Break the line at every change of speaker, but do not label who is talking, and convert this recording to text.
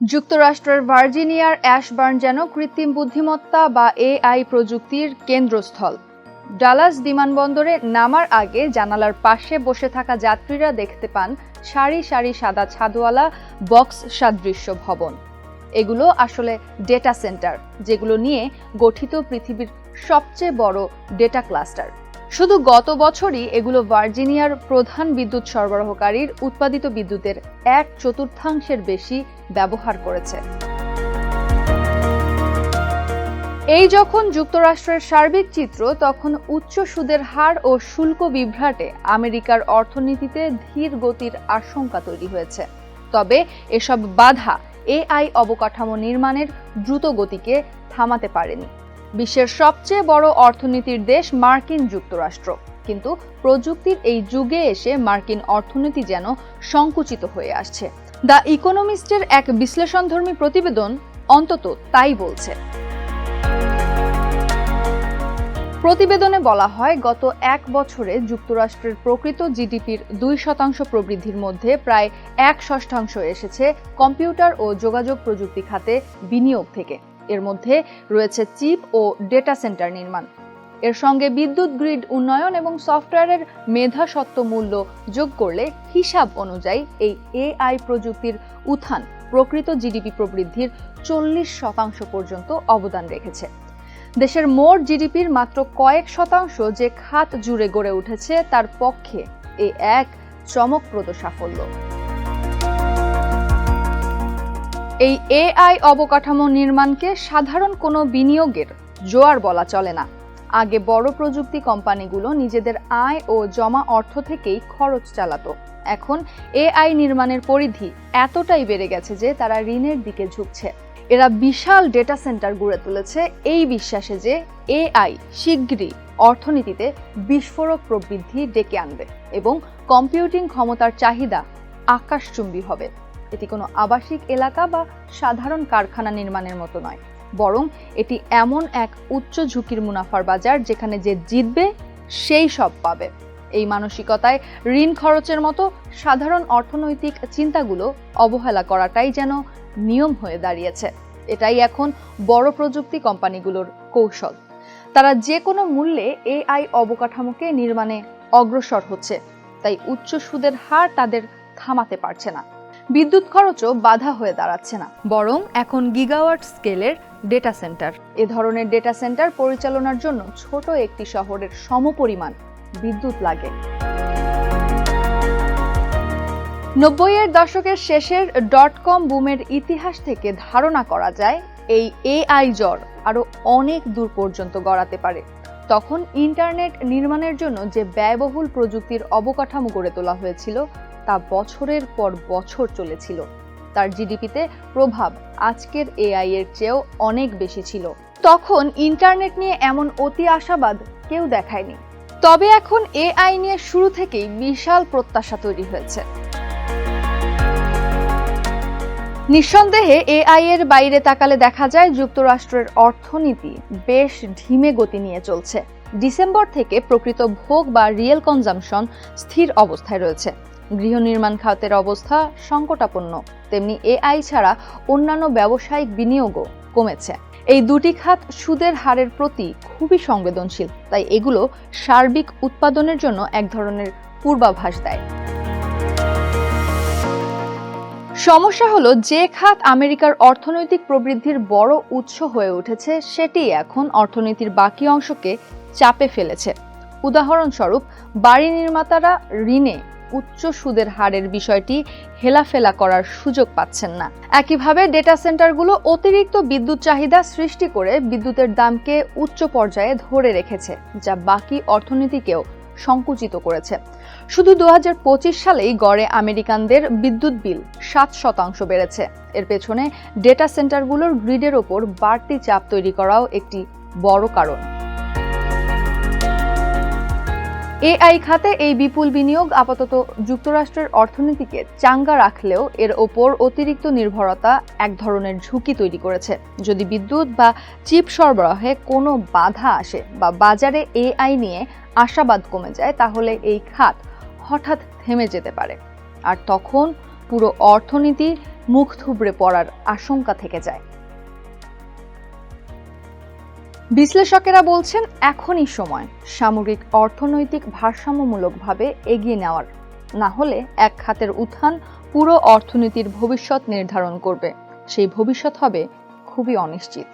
যুক্তরাষ্ট্রের ভার্জিনিয়ার অ্যাশবার্ন যেন কৃত্রিম বুদ্ধিমত্তা বা এআই প্রযুক্তির কেন্দ্রস্থল। ডালাস বিমানবন্দরে নামার আগে জানালার পাশে বসে থাকা যাত্রীরা দেখতে পান সারি সারি সাদা ছাদওয়ালা বক্স সাদৃশ্য ভবন। এগুলো আসলে ডেটা সেন্টার, যেগুলো নিয়ে গঠিত পৃথিবীর সবচেয়ে বড় ডেটা ক্লাস্টার। শুধু গত বছরই এগুলো ভার্জিনিয়ার প্রধান বিদ্যুৎ সরবরাহকারীর উৎপাদিত বিদ্যুতের এক চতুর্থাংশের বেশি ব্যবহার করেছে। এই যখন যুক্তরাষ্ট্রের সার্বিক চিত্র, তখন উচ্চ সুদের হার ও শুল্ক বিভ্রাটে আমেরিকার অর্থনীতিতে ধীর গতির আশঙ্কা তৈরি হয়েছে। তবে এসব বাধা এআই অবকাঠামো নির্মাণের দ্রুত গতিকে থামাতে পারেনি। বিশ্বের সবচেয়ে বড় অর্থনীতির দেশ মার্কিন যুক্তরাষ্ট্র। কিন্তু প্রযুক্তির এই যুগে এসে মার্কিন অর্থনীতি যেন সংকুচিত হয়ে আসছে। দ্য ইকোনমিস্টের এক বিশ্লেষণধর্মী প্রতিবেদন অন্তত তাই বলছে। প্রতিবেদনে বলা হয়, গত এক বছরে যুক্তরাষ্ট্রের প্রকৃত জিডিপির দুই শতাংশ প্রবৃদ্ধির মধ্যে প্রায় এক ষষ্ঠাংশ এসেছে কম্পিউটার ও যোগাযোগ প্রযুক্তি খাতে বিনিয়োগ থেকে। এর মধ্যে রয়েছে চিপ ও ডেটা সেন্টার নির্মাণ। এর সঙ্গে বিদ্যুৎ গ্রিড উন্নয়ন এবং সফটওয়্যারের মেধাসত্ত্ব মূল্য যোগ করলে হিসাব অনুযায়ী এই এআই প্রযুক্তির উত্থান প্রকৃত জিডিপি প্রবৃদ্ধির চল্লিশ শতাংশ পর্যন্ত অবদান রেখেছে। দেশের মোট জিডিপির মাত্র কয়েক শতাংশ যে খাত জুড়ে গড়ে উঠেছে, তার পক্ষে এ এক চমকপ্রদ সাফল্য। এই এআই অবকাঠামো নির্মাণকে সাধারণ কোনো বিনিয়োগের জোয়ার বলা চলে না। আগে বড় প্রযুক্তি কোম্পানিগুলো নিজেদের আয় ও জমা অর্থ থেকেই খরচ চালাতো। এখন এআই নির্মাণের পরিধি এতটাই বেড়ে গেছে যে তারা ঋণের দিকে ঝুঁকছে। এরা বিশাল ডেটা সেন্টার গড়ে তুলেছে এই বিশ্বাসে যে এআই শীঘ্রই অর্থনীতিতে বিস্ফোরক প্রবৃদ্ধি ডেকে আনবে এবং কম্পিউটিং ক্ষমতার চাহিদা আকাশচুম্বী হবে। এটি কোনো আবাসিক এলাকা বা সাধারণ কারখানা নির্মাণের মতো নয়। বরং এটি এমন এক উচ্চ ঝুঁকির মুনাফার বাজার যেখানে যে জিতবে, সেই সব পাবে। এই মানসিকতায় ঋণ খরচের মতো সাধারণ অর্থনৈতিক চিন্তাগুলো অবহেলা করাটাই যেন নিয়ম হয়ে দাঁড়িয়েছে। এটাই এখন বড় প্রযুক্তি কোম্পানিগুলোর কৌশল। তারা যে কোনো মূল্যে এআই অবকাঠামোকে নির্মাণে অগ্রসর হচ্ছে, তাই উচ্চ সুদের হার তাদের থামাতে পারছে না। বিদ্যুৎ খরচও বাধা হয়ে দাঁড়াচ্ছে না। বরং এখন গিগাওয়াট স্কেলের ডেটা সেন্টার এ ধরনের ডেটা সেন্টার পরিচালনার জন্য ছোট একটি শহরের সমপরিমাণ বিদ্যুৎ লাগে। নব্বইয়ের দশকের শেষের ডট কম বুমের ইতিহাস থেকে ধারণা করা যায়, এই এআই জ্বর আরও অনেক দূর পর্যন্ত গড়াতে পারে। তখন ইন্টারনেট নির্মাণের জন্য যে ব্যয়বহুল প্রযুক্তির অবকাঠামো গড়ে তোলা হয়েছিল, তা বছরের পর বছর চলেছিল। তার জিডিপিতে প্রভাব আজকের এআই এর চেয়েও অনেক বেশি ছিল। তখন ইন্টারনেট নিয়ে এমন অতি আশাবাদ কেউ দেখায়নি। তবে এখন এআই নিয়ে শুরু থেকেই বিশাল প্রত্যাশা তৈরি হয়েছে। নিঃসন্দেহে এআই এর বাইরে তাকালে দেখা যায় যুক্তরাষ্ট্রের অর্থনীতি বেশ ধিমে গতি নিয়ে চলছে। ডিসেম্বর থেকে প্রকৃত ভোগ বা রিয়েল কনজামশন স্থির অবস্থায় রয়েছে। গৃহ নির্মাণ খাতের অবস্থা সংকটাপন্ন। তেমনি এআই ছাড়া অন্যান্য ব্যবসায়িক বিনিয়োগও কমেছে। এই দুটি খাত সুদের হারের প্রতি খুবই সংবেদনশীল, তাই এগুলো সার্বিক উৎপাদনের জন্য এক ধরনের পূর্বাভাস দেয়। সমস্যা হলো যে খাত আমেরিকার অর্থনৈতিক প্রবৃদ্ধির বড় উৎস হয়ে উঠেছে, সেটি এখন অর্থনীতির বাকি অংশকে চাপে ফেলেছে। উদাহরণস্বরূপ, বাড়ি নির্মাতারা ঋণে উচ্চ সুদের হারের বিষয়টি হেলাফেলা করার সুযোগ পাচ্ছেন না। একইভাবে ডেটা সেন্টারগুলো অতিরিক্ত বিদ্যুৎ চাহিদা সৃষ্টি করে বিদ্যুতের দামকে উচ্চ পর্যায়ে ধরে রেখেছে, যা বাকি অর্থনীতিকেও সংকুচিত করেছে। শুধু দু পঁচিশ সালেই গড়ে আমেরিকানদের বিদ্যুৎ বিল সাত শতাংশ বেড়েছে। এর পেছনে ডেটা সেন্টারগুলোর গ্রিডের ওপর বাড়তি চাপ তৈরি করাও একটি বড় কারণ। এআই খাতে এই বিপুল বিনিয়োগ আপাতত যুক্তরাষ্ট্রের অর্থনীতিকে চাঙ্গা রাখলেও এর ওপর অতিরিক্ত নির্ভরতা এক ধরনের ঝুঁকি তৈরি করেছে। যদি বিদ্যুৎ বা চিপ সরবরাহে কোনো বাধা আসে বা বাজারে এআই নিয়ে আশাবাদ কমে যায়, তাহলে এই খাত হঠাৎ থেমে যেতে পারে। আর তখন পুরো অর্থনীতি মুখ থুবড়ে পড়ার আশঙ্কা থেকে যায়। বিশ্লেষকেরা বলছেন, এখনই সময়। সামগ্রিক অর্থনৈতিক ভারসাম্যমূলকভাবে এগিয়ে নেওয়ার। না হলে এক খাতের উত্থান পুরো অর্থনীতির ভবিষ্যৎ নির্ধারণ করবে। সেই ভবিষ্যৎ হবে খুবই অনিশ্চিত।